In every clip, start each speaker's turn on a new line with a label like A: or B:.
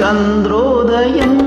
A: சந்திரோதயம்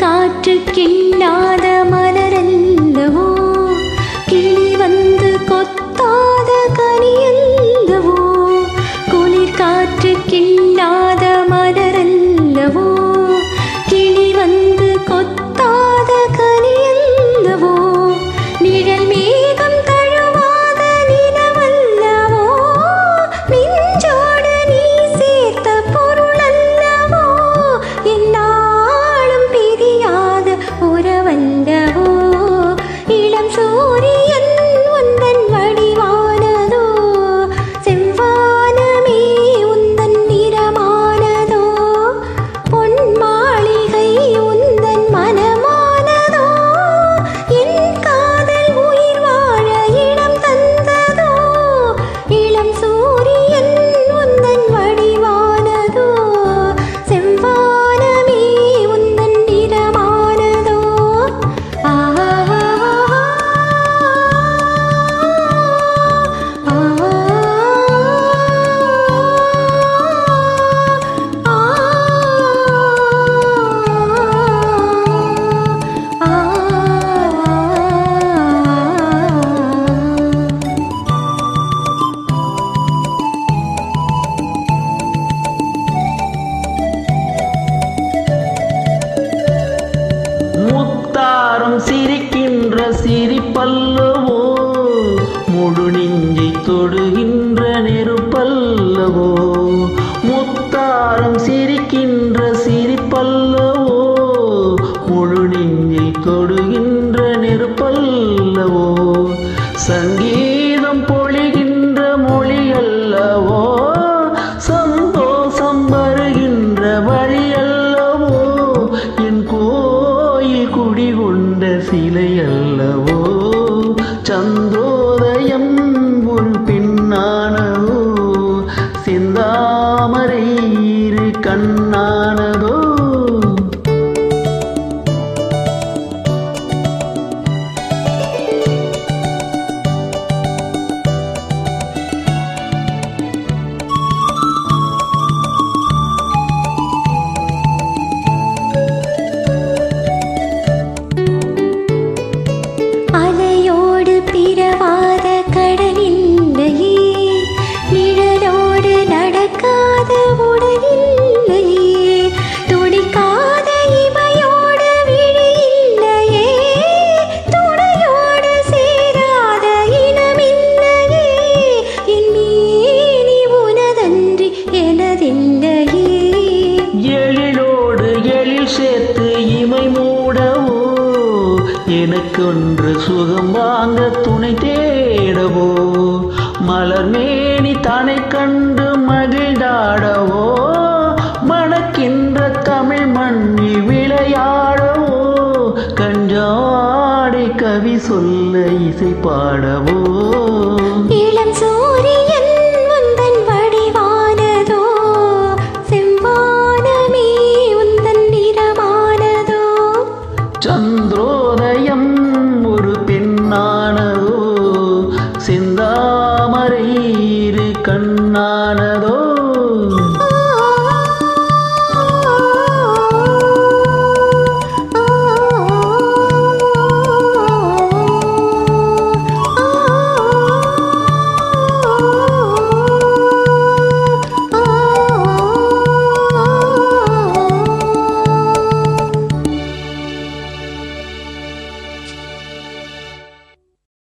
B: காற்று
A: கிண்டாத மலரல்ல yang suci. எனக்கொன்று சுகம் வாங்க துணை தேடவோ? மலர் மேனி தனை கண்டு மகிழ்ந்தாடவோ? மணக்கின்ற தமிழ் மண்ணி விளையாடவோ? கஞ்சாடி கவி சொல்ல இசை பாடவோ?